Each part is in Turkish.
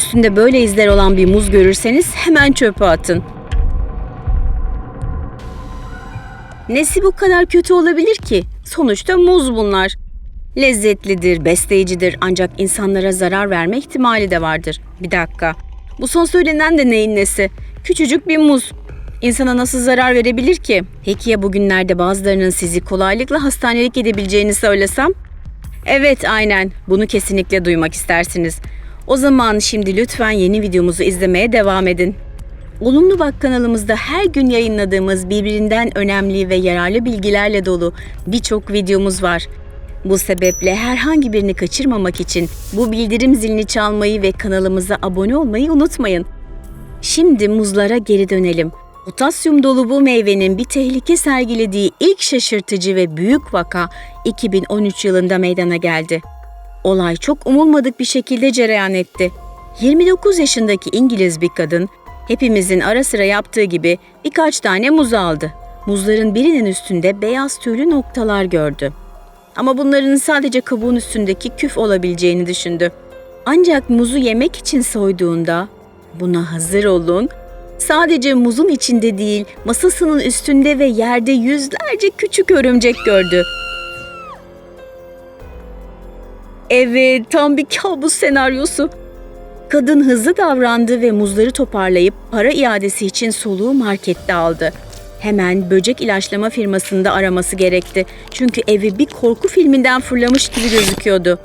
Üstünde böyle izler olan bir muz görürseniz hemen çöpe atın. Nesi bu kadar kötü olabilir ki? Sonuçta muz bunlar. Lezzetlidir, besleyicidir ancak insanlara zarar verme ihtimali de vardır. Bir dakika. Bu son söylenen de neyin nesi? Küçücük bir muz. İnsana nasıl zarar verebilir ki? Peki ya bugünlerde bazılarının sizi kolaylıkla hastanelik edebileceğini söylesem? Evet aynen. Bunu kesinlikle duymak istersiniz. O zaman şimdi lütfen yeni videomuzu izlemeye devam edin. Olumlu Bak kanalımızda her gün yayınladığımız birbirinden önemli ve yararlı bilgilerle dolu birçok videomuz var. Bu sebeple herhangi birini kaçırmamak için bu bildirim zilini çalmayı ve kanalımıza abone olmayı unutmayın. Şimdi muzlara geri dönelim. Potasyum dolu bu meyvenin bir tehlike sergilediği ilk şaşırtıcı ve büyük vaka 2013 yılında meydana geldi. Olay çok umulmadık bir şekilde cereyan etti. 29 yaşındaki İngiliz bir kadın hepimizin ara sıra yaptığı gibi birkaç tane muz aldı. Muzların birinin üstünde beyaz tüylü noktalar gördü. Ama bunların sadece kabuğun üstündeki küf olabileceğini düşündü. Ancak muzu yemek için soyduğunda buna hazır olun. Sadece muzun içinde değil, masasının üstünde ve yerde yüzlerce küçük örümcek gördü. Evet, tam bir kabus senaryosu. Kadın hızlı davrandı ve muzları toparlayıp para iadesi için soluğu markette aldı. Hemen böcek ilaçlama firmasında araması gerekti. Çünkü evi bir korku filminden fırlamış gibi gözüküyordu.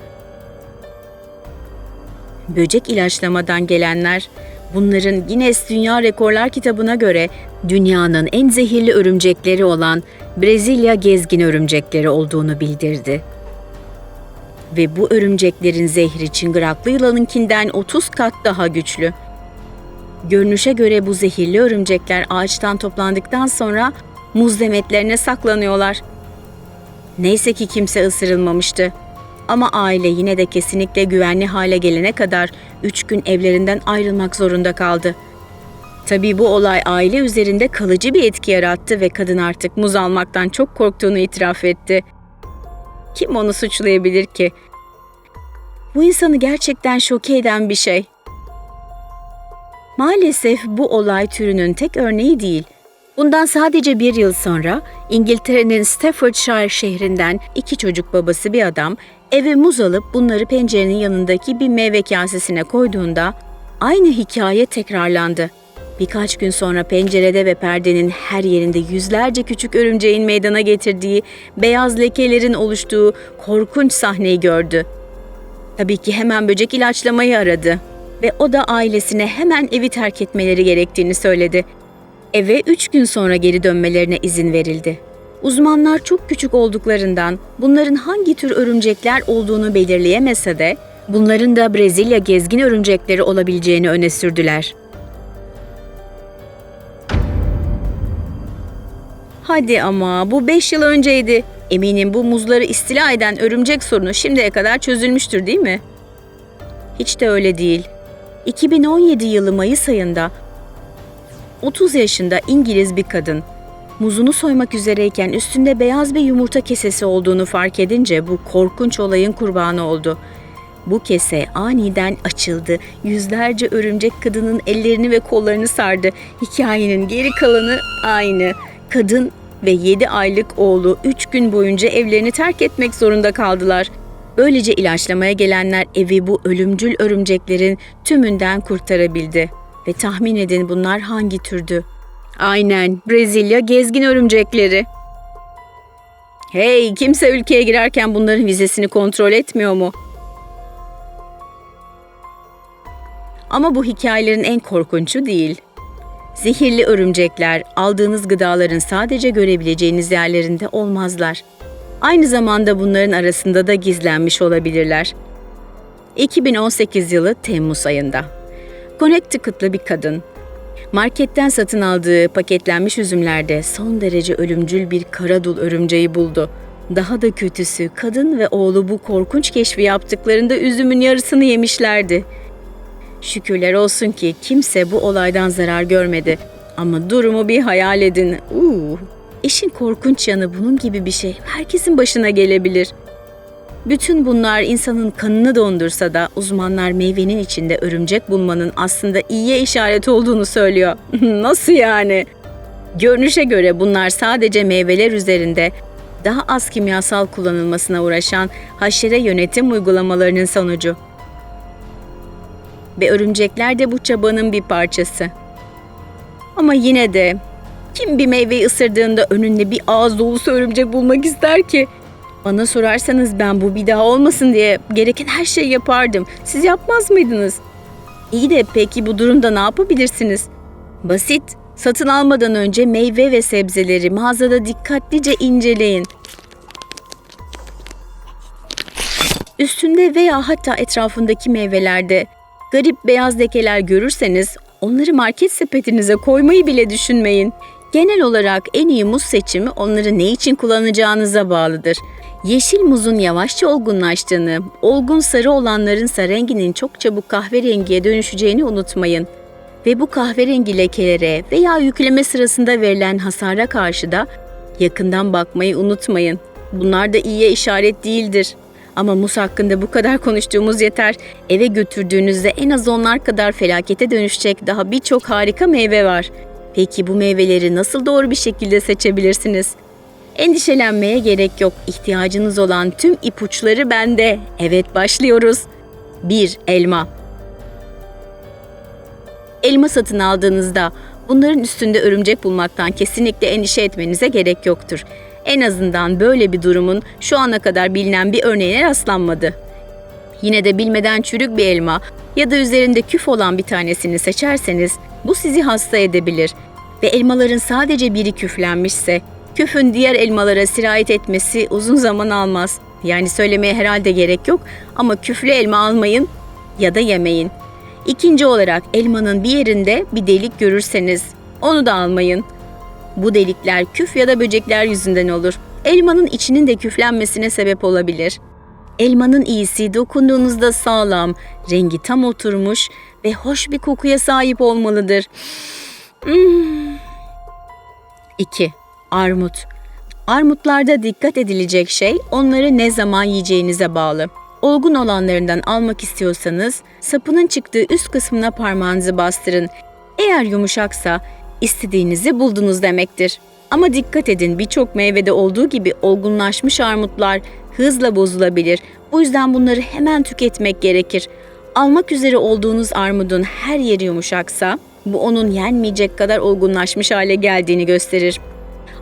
Böcek ilaçlamadan gelenler bunların Guinness Dünya Rekorlar kitabına göre dünyanın en zehirli örümcekleri olan Brezilya gezgin örümcekleri olduğunu bildirdi ve bu örümceklerin zehri çıngıraklı yılanınkinden 30 kat daha güçlü. Görünüşe göre bu zehirli örümcekler ağaçtan toplandıktan sonra muz demetlerine saklanıyorlar. Neyse ki kimse ısırılmamıştı. Ama aile yine de kesinlikle güvenli hale gelene kadar üç gün evlerinden ayrılmak zorunda kaldı. Tabii bu olay aile üzerinde kalıcı bir etki yarattı ve kadın artık muz almaktan çok korktuğunu itiraf etti. Kim onu suçlayabilir ki? Bu insanı gerçekten şoke eden bir şey. Maalesef bu olay türünün tek örneği değil. Bundan sadece bir yıl sonra İngiltere'nin Staffordshire şehrinden iki çocuk babası bir adam eve muz alıp bunları pencerenin yanındaki bir meyve kasesine koyduğunda aynı hikaye tekrarlandı. Birkaç gün sonra pencerede ve perdenin her yerinde yüzlerce küçük örümceğin meydana getirdiği, beyaz lekelerin oluştuğu korkunç sahneyi gördü. Tabii ki hemen böcek ilaçlamayı aradı ve o da ailesine hemen evi terk etmeleri gerektiğini söyledi. Eve üç gün sonra geri dönmelerine izin verildi. Uzmanlar çok küçük olduklarından bunların hangi tür örümcekler olduğunu belirleyemese de bunların da Brezilya gezgin örümcekleri olabileceğini öne sürdüler. Hadi ama bu 5 yıl önceydi. Eminim bu muzları istila eden örümcek sorunu şimdiye kadar çözülmüştür değil mi? Hiç de öyle değil. 2017 yılı Mayıs ayında 30 yaşında İngiliz bir kadın muzunu soymak üzereyken üstünde beyaz bir yumurta kesesi olduğunu fark edince bu korkunç olayın kurbanı oldu. Bu kese aniden açıldı. Yüzlerce örümcek kadının ellerini ve kollarını sardı. Hikayenin geri kalanı aynı. Kadın ve 7 aylık oğlu 3 gün boyunca evlerini terk etmek zorunda kaldılar. Böylece ilaçlamaya gelenler evi bu ölümcül örümceklerin tümünden kurtarabildi. Ve tahmin edin bunlar hangi türdü? Aynen, Brezilya gezgin örümcekleri. Hey, kimse ülkeye girerken bunların vizesini kontrol etmiyor mu? Ama bu hikayelerin en korkuncu değil. Zehirli örümcekler aldığınız gıdaların sadece görebileceğiniz yerlerinde olmazlar. Aynı zamanda bunların arasında da gizlenmiş olabilirler. 2018 yılı Temmuz ayında. Connecticut'lı bir kadın marketten satın aldığı paketlenmiş üzümlerde son derece ölümcül bir karadul örümceği buldu. Daha da kötüsü kadın ve oğlu bu korkunç keşfi yaptıklarında üzümün yarısını yemişlerdi. Şükürler olsun ki kimse bu olaydan zarar görmedi. Ama durumu bir hayal edin. Uuu. İşin korkunç yanı bunun gibi bir şey herkesin başına gelebilir. Bütün bunlar insanın kanını dondursa da uzmanlar meyvenin içinde örümcek bulmanın aslında iyiye işaret olduğunu söylüyor. Nasıl yani? Görünüşe göre bunlar sadece meyveler üzerinde daha az kimyasal kullanılmasına uğraşan haşere yönetim uygulamalarının sonucu. Ve örümcekler de bu çabanın bir parçası. Ama yine de kim bir meyveyi ısırdığında önünde bir ağız dolusu örümcek bulmak ister ki? Bana sorarsanız ben bu bir daha olmasın diye gereken her şeyi yapardım. Siz yapmaz mıydınız? İyi de peki bu durumda ne yapabilirsiniz? Basit. Satın almadan önce meyve ve sebzeleri mağazada dikkatlice inceleyin. Üstünde veya hatta etrafındaki meyvelerde garip beyaz lekeler görürseniz onları market sepetinize koymayı bile düşünmeyin. Genel olarak en iyi muz seçimi onları ne için kullanacağınıza bağlıdır. Yeşil muzun yavaşça olgunlaştığını, olgun sarı olanların ise renginin çok çabuk kahverengiye dönüşeceğini unutmayın. Ve bu kahverengi lekelere veya yükleme sırasında verilen hasara karşı da yakından bakmayı unutmayın. Bunlar da iyiye işaret değildir. Ama muz hakkında bu kadar konuştuğumuz yeter. Eve götürdüğünüzde en az onlar kadar felakete dönüşecek daha birçok harika meyve var. Peki bu meyveleri nasıl doğru bir şekilde seçebilirsiniz? Endişelenmeye gerek yok. İhtiyacınız olan tüm ipuçları bende. Evet başlıyoruz. 1. Elma. Elma satın aldığınızda bunların üstünde örümcek bulmaktan kesinlikle endişe etmenize gerek yoktur. En azından böyle bir durumun şu ana kadar bilinen bir örneğine rastlanmadı. Yine de bilmeden çürük bir elma ya da üzerinde küf olan bir tanesini seçerseniz bu sizi hasta edebilir ve elmaların sadece biri küflenmişse küfün diğer elmalara sirayet etmesi uzun zaman almaz. Yani söylemeye herhalde gerek yok ama küflü elma almayın ya da yemeyin. İkinci olarak elmanın bir yerinde bir delik görürseniz onu da almayın. Bu delikler küf ya da böcekler yüzünden olur. Elmanın içinin de küflenmesine sebep olabilir. Elmanın iyisi dokunduğunuzda sağlam, rengi tam oturmuş ve hoş bir kokuya sahip olmalıdır. Hmm. 2. Armut. Armutlarda dikkat edilecek şey onları ne zaman yiyeceğinize bağlı. Olgun olanlarından almak istiyorsanız sapının çıktığı üst kısmına parmağınızı bastırın. Eğer yumuşaksa istediğinizi buldunuz demektir. Ama dikkat edin birçok meyvede olduğu gibi olgunlaşmış armutlar hızla bozulabilir. Bu yüzden bunları hemen tüketmek gerekir. Almak üzere olduğunuz armudun her yeri yumuşaksa bu onun yenmeyecek kadar olgunlaşmış hale geldiğini gösterir.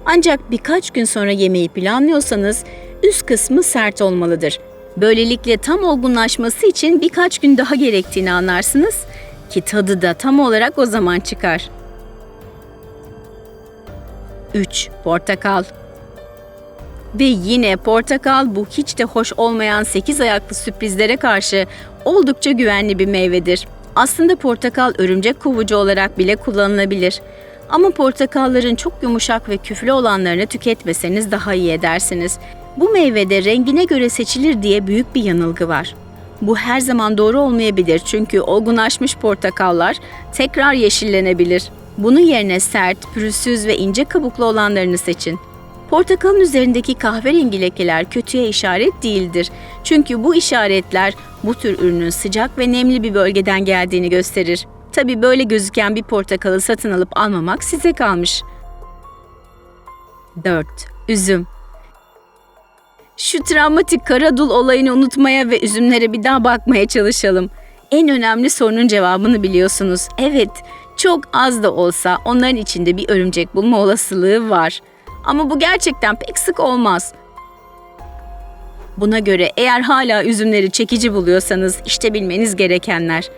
Ancak birkaç gün sonra yemeği planlıyorsanız üst kısmı sert olmalıdır. Böylelikle tam olgunlaşması için birkaç gün daha gerektiğini anlarsınız ki tadı da tam olarak o zaman çıkar. 3. Portakal Ve yine portakal bu hiç de hoş olmayan 8 ayaklı sürprizlere karşı oldukça güvenli bir meyvedir. Aslında portakal örümcek kovucu olarak bile kullanılabilir. Ama portakalların çok yumuşak ve küflü olanlarını tüketmeseniz daha iyi edersiniz. Bu meyvede rengine göre seçilir diye büyük bir yanılgı var. Bu her zaman doğru olmayabilir çünkü olgunlaşmış portakallar tekrar yeşillenebilir. Bunun yerine sert, pürüzsüz ve ince kabuklu olanlarını seçin. Portakalın üzerindeki kahverengi lekeler kötüye işaret değildir. Çünkü bu işaretler bu tür ürünün sıcak ve nemli bir bölgeden geldiğini gösterir. Tabii böyle gözüken bir portakalı satın alıp almamak size kalmış. 4. Üzüm Şu travmatik karadul olayını unutmaya ve üzümlere bir daha bakmaya çalışalım. En önemli sorunun cevabını biliyorsunuz. Evet, çok az da olsa onların içinde bir örümcek bulma olasılığı var. Ama bu gerçekten pek sık olmaz. Buna göre eğer hala üzümleri çekici buluyorsanız işte bilmeniz gerekenler.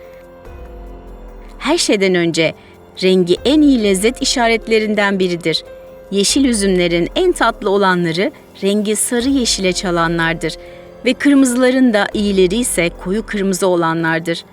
Her şeyden önce rengi en iyi lezzet işaretlerinden biridir. Yeşil üzümlerin en tatlı olanları rengi sarı yeşile çalanlardır ve kırmızıların da iyileri ise koyu kırmızı olanlardır.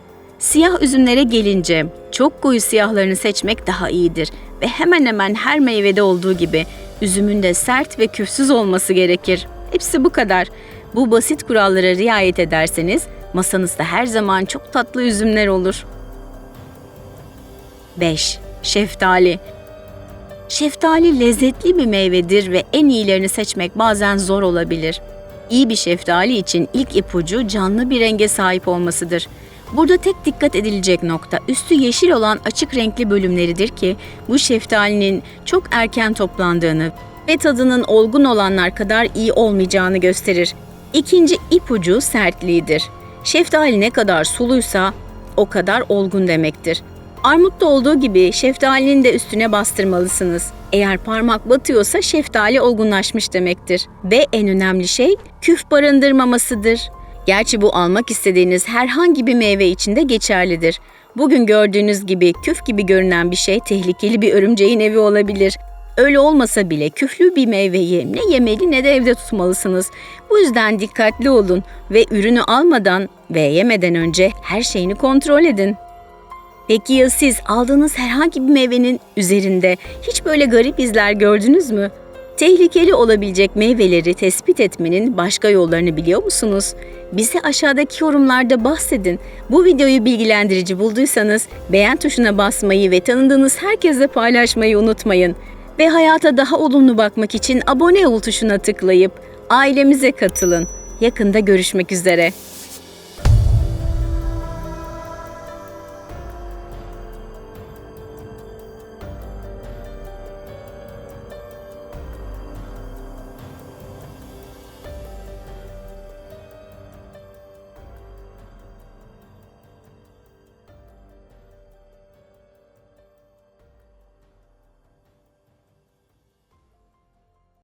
Siyah üzümlere gelince çok koyu siyahlarını seçmek daha iyidir ve hemen hemen her meyvede olduğu gibi üzümün de sert ve küfsüz olması gerekir. Hepsi bu kadar. Bu basit kurallara riayet ederseniz masanızda her zaman çok tatlı üzümler olur. 5. Şeftali Şeftali lezzetli bir meyvedir ve en iyilerini seçmek bazen zor olabilir. İyi bir şeftali için ilk ipucu canlı bir renge sahip olmasıdır. Burada tek dikkat edilecek nokta üstü yeşil olan açık renkli bölümleridir ki bu şeftalinin çok erken toplandığını ve tadının olgun olanlar kadar iyi olmayacağını gösterir. İkinci ipucu sertliğidir. Şeftali ne kadar suluysa o kadar olgun demektir. Armutta olduğu gibi şeftalinin de üstüne bastırmalısınız. Eğer parmak batıyorsa şeftali olgunlaşmış demektir. Ve en önemli şey küf barındırmamasıdır. Gerçi bu almak istediğiniz herhangi bir meyve için de geçerlidir. Bugün gördüğünüz gibi küf gibi görünen bir şey tehlikeli bir örümceğin evi olabilir. Öyle olmasa bile küflü bir meyveyi ne yemeli ne de evde tutmalısınız. Bu yüzden dikkatli olun ve ürünü almadan ve yemeden önce her şeyini kontrol edin. Peki ya siz aldığınız herhangi bir meyvenin üzerinde hiç böyle garip izler gördünüz mü? Tehlikeli olabilecek meyveleri tespit etmenin başka yollarını biliyor musunuz? Bize aşağıdaki yorumlarda bahsedin. Bu videoyu bilgilendirici bulduysanız beğen tuşuna basmayı ve tanıdığınız herkese paylaşmayı unutmayın. Ve hayata daha olumlu bakmak için abone ol tuşuna tıklayıp ailemize katılın. Yakında görüşmek üzere.